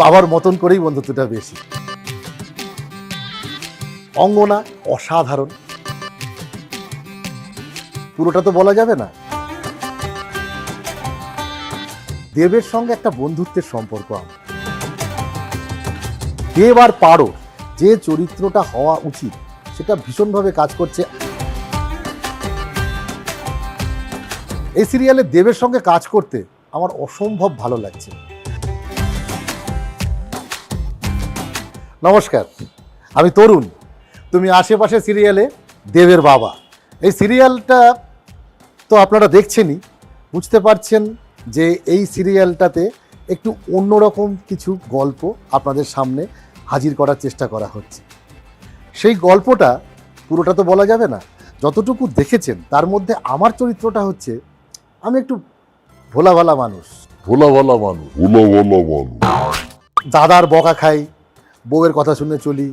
বাবার মতন করেই বন্ধুত্বটা বেশি অঙ্গনা অসাধারণ। পুরোটা তো বলা যাবে না। দেবের সঙ্গে একটা বন্ধুত্বের সম্পর্ক আমার। দেব আর পারো, যে চরিত্রটা হওয়া উচিত, সেটা ভীষণভাবে কাজ করছে। এই সিরিয়ালে দেবের সঙ্গে কাজ করতে আমার অসম্ভব ভালো লাগছে। নমস্কার আমি তরুণ। তুমি আশেপাশে সিরিয়ালে দেবের বাবা। এই সিরিয়ালটা তো আপনারা দেখছেনই বুঝতে পারছেন যে এই সিরিয়ালটাতে একটু অন্যরকম কিছু গল্প আপনাদের সামনে হাজির করার চেষ্টা করা হচ্ছে। সেই গল্পটা পুরোটা তো বলা যাবে না যতটুকু দেখেছেন তার মধ্যে আমার চরিত্রটা হচ্ছে আমি একটু ভোলা ভালা মানুষ। ভোলা ভালা মানুষ ভোলা ভালা মানুষ। দাদার বকা খাই বউয়ের কথা শুনে চলি,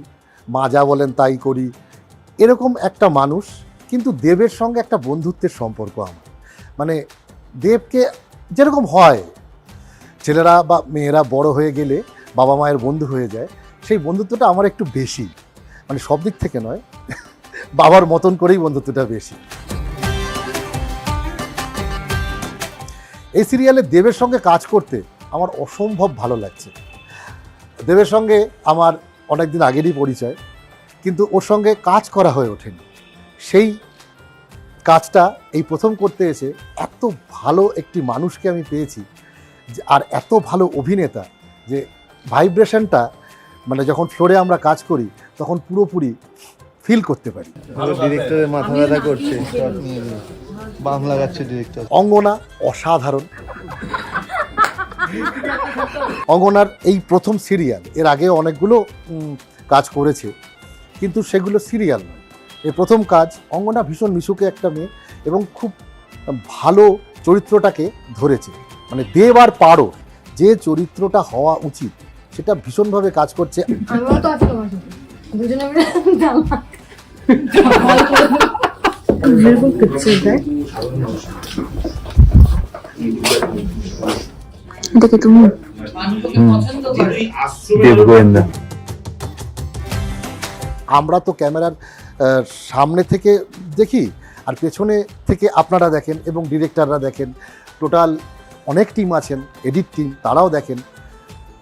মা যা বলেন তাই করি। এরকম একটা মানুষ, কিন্তু দেবের সঙ্গে একটা বন্ধুত্বের সম্পর্ক আমার। মানে দেবকে যেরকম হয়, ছেলেরা বা মেয়েরা বড় হয়ে গেলে বাবা মায়ের বন্ধু হয়ে যায়, সেই বন্ধুত্বটা আমার একটু বেশি। মানে সব দিক থেকে নয়, বাবার মতন করেই বন্ধুত্বটা বেশি। এই সিরিয়ালে দেবের সঙ্গে কাজ করতে আমার অসম্ভব ভালো লাগছে। দেবের সঙ্গে আমার অনেক দিন আগেরই পরিচয় কিন্তু ওর সঙ্গে কাজ করা হয়ে ওঠেনি। সেই কাজটা এই প্রথম করতে এসে এত ভালো একটি মানুষকে আমি পেয়েছি যে- আর এত ভালো অভিনেতা যে ভাইব্রেশনটা মানে যখন ফ্লোরে আমরা কাজ করি তখন পুরোপুরি ফিল করতে পারি। ডিরেক্টরের মাথা ব্যথা করছে। বাম লাগাচ্ছে ডিরেক্টর অঙ্গনা অসাধারণ। অঙ্গনার এই প্রথম সিরিয়াল, এর আগে অনেকগুলো কাজ করেছে, কিন্তু সেগুলো সিরিয়াল নয়। এই প্রথম কাজ অঙ্গনা ভীষণ মিশুকে একটা মেয়ে এবং খুব ভালো চরিত্রটাকে ধরেছে। মানে দেব আর পারো যে চরিত্রটা হওয়া উচিত, সেটা ভীষণভাবে কাজ করছে। দুজনে দেখে তুমি। আমরা তো ক্যামেরার সামনে থেকে দেখি আর পেছনে থেকে আপনারা দেখেন এবং ডিরেক্টররা দেখেন। টোটাল অনেক টিম আছেন এডিট টিম তারাও দেখেন।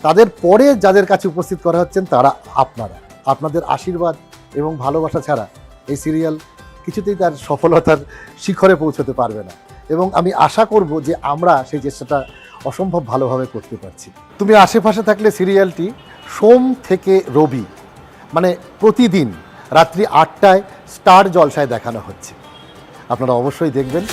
তাদের পরে যাদের কাছে উপস্থিত করা হচ্ছেন তারা আপনারা। আপনাদের আশীর্বাদ এবং ভালোবাসা ছাড়া এই সিরিয়াল কিছুতেই তার সফলতার শিখরে পৌঁছতে পারবে না। এবং আমি আশা করব যে আমরা সেই চেষ্টাটা অসম্ভব ভালোভাবে করতে পারছি। তুমি আশেপাশে থাকলে সিরিয়ালটি সোম থেকে রবি মানে প্রতিদিন রাত্রি আটটায় স্টার জলসায় দেখানো হচ্ছে। আপনারা অবশ্যই দেখবেন।